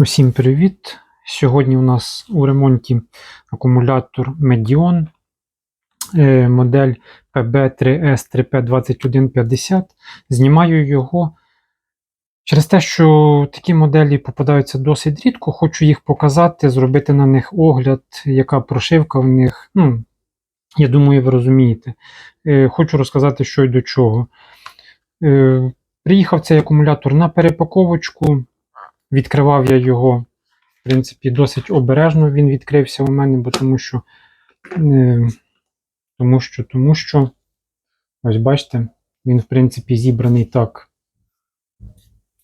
Усім привіт! Сьогодні у нас у ремонті акумулятор Medion, е, модель PB3S3P2150. Знімаю його через те, що такі моделі попадаються досить рідко. Хочу їх показати, зробити на них огляд, яка прошивка в них. Ну, я думаю, ви розумієте. Е, Хочу розказати, що й до чого. Е, Приїхав цей акумулятор на перепаковочку. Відкривав я його, в принципі, досить обережно він відкрився у мене, бо тому що, е, тому що, тому що, ось бачите, він, в принципі, зібраний так.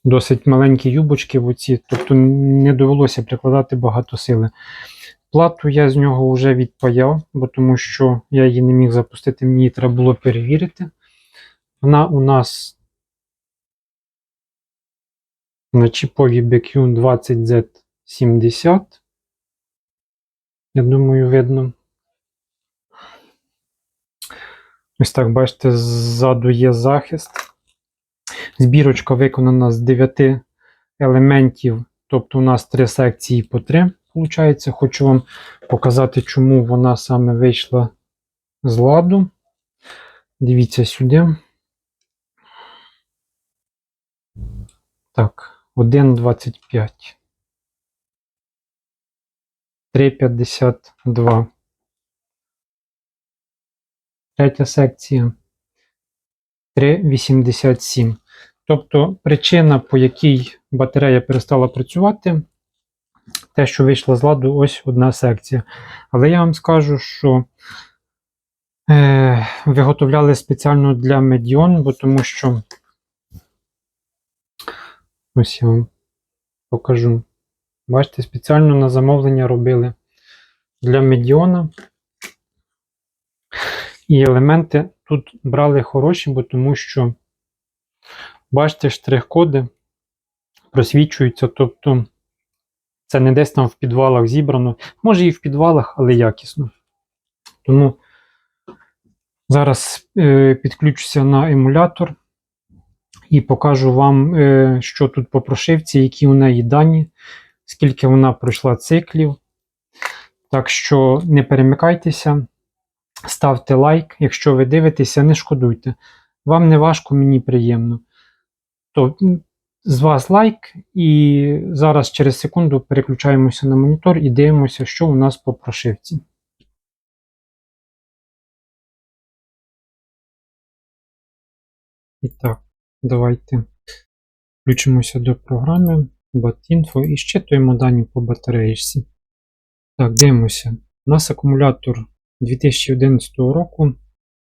Досить маленькі юбочки в оці, тобто не довелося прикладати багато сили. Плату я з нього вже відпаяв, бо тому що я її не міг запустити, мені треба було перевірити. Вона у нас на чіпові BQ20Z70. Я думаю, видно. Ось так, бачите, ззаду є захист. Збірочка виконана з 9 елементів, тобто у нас 3 секції по 3. Получається, хочу вам показати, чому вона саме вийшла з ладу. Дивіться сюди. Так. 1,25. 3,52. Третя секція. 3,87. Тобто причина, по якій батарея перестала працювати, те, що вийшла з ладу, ось одна секція. Але я вам скажу, що е, виготовляли спеціально для Medion, бо тому що Ось я вам покажу. Бачите, спеціально на замовлення робили для медіона. І елементи тут брали хороші, бо тому що, бачите, штрих-коди просвічуються, тобто це не десь там в підвалах зібрано. Може і в підвалах, але якісно. Тому зараз е, підключуся на емулятор і покажу вам, е, що тут по прошивці, які у неї дані, скільки вона пройшла циклів. Так що не перемикайтеся, ставте лайк. Якщо ви дивитеся, не шкодуйте. Вам не важко, мені приємно. То з вас лайк, і зараз через секунду переключаємося на монітор і дивимося, що у нас по прошивці. І так. Давайте включимося до програми BAT-Info і щитуємо дані по батареїшці. Так, дивимося. У нас акумулятор 2011 року.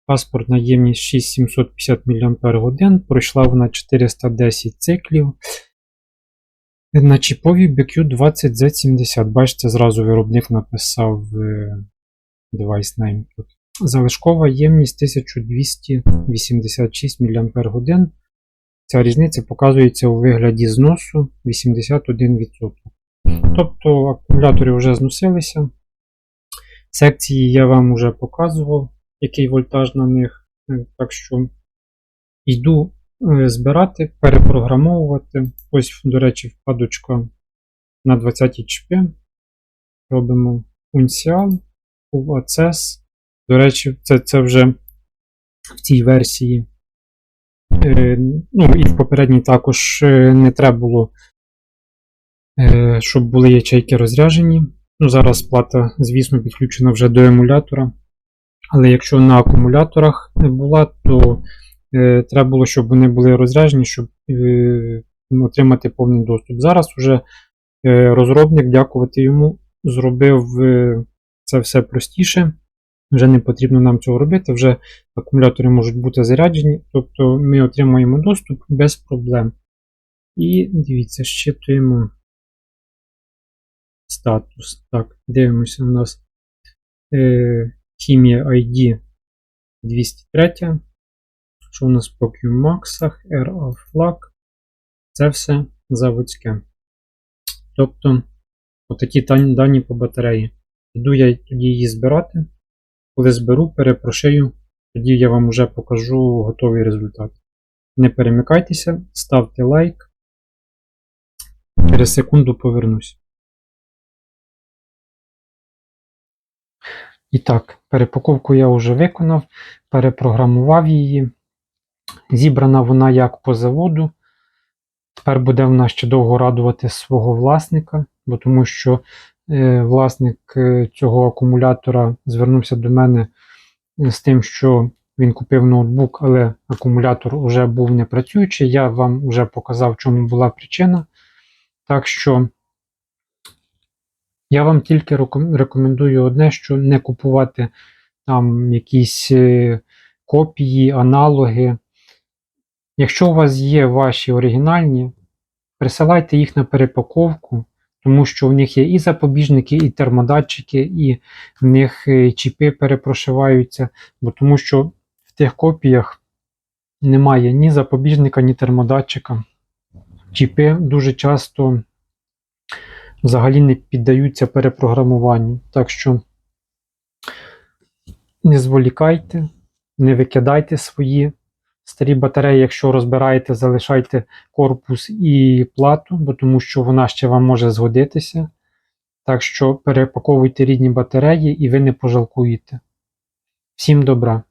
Паспортна ємність 6750 мАч. Пройшла вона 410 циклів. На чіпові BQ20Z70. Бачите, зразу виробник написав device name тут. Залишкова ємність 1286 мАч. Ця різниця показується у вигляді зносу 81%. Тобто акумулятори вже зносилися. Секції я вам вже показував, який вольтаж на них. Так що йду е, збирати, перепрограмовувати. Ось, до речі, вкладочка на 20 ЧП. Робимо Uncial, Full Access. До речі, це, це вже в цій версії. Е, ну, і в попередній також е, не треба було, е, щоб були ячейки розряжені. Ну, Зараз плата, звісно, підключена вже до емулятора. Але якщо на акумуляторах не була, то е, треба було, щоб вони були розряжені, щоб е, отримати повний доступ. Зараз вже е, розробник, дякувати йому, зробив е, це все простіше. Вже не потрібно нам цього робити, вже акумулятори можуть бути заряджені, тобто ми отримаємо доступ без проблем. І дивіться, щитуємо статус. Так, дивимося, у нас е, хімія ID 203. Що у нас по QMAX, RA Flag. Це все заводське. Тобто, отакі дані по батареї. Йду я тоді її збирати. Коли зберу, перепрошию, тоді я вам вже покажу готовий результат. Не перемикайтеся, ставте лайк, Через секунду повернусь. І так, перепаковку я вже виконав, перепрограмував її. Зібрана вона як по заводу. Тепер буде вона ще довго радувати свого власника, бо тому що власник е, цього акумулятора звернувся до мене е, з тим, що він купив ноутбук, але акумулятор вже був не працюючий. Я вам вже показав, чому була причина. Так що я вам тільки рекомендую одне, що не купувати там якісь е, копії, аналоги. Якщо у вас є ваші оригінальні, присилайте їх на перепаковку, тому що в них є і запобіжники, і термодатчики, і в них е, чіпи перепрошиваються, бо тому що в тих копіях немає ні запобіжника, ні термодатчика. Чіпи дуже часто взагалі не піддаються перепрограмуванню. Так що не зволікайте, не викидайте свої старі батареї, якщо розбираєте, залишайте корпус і плату, бо тому що вона ще вам може згодитися. Так що перепаковуйте рідні батареї і ви не пожалкуєте. Всім добра!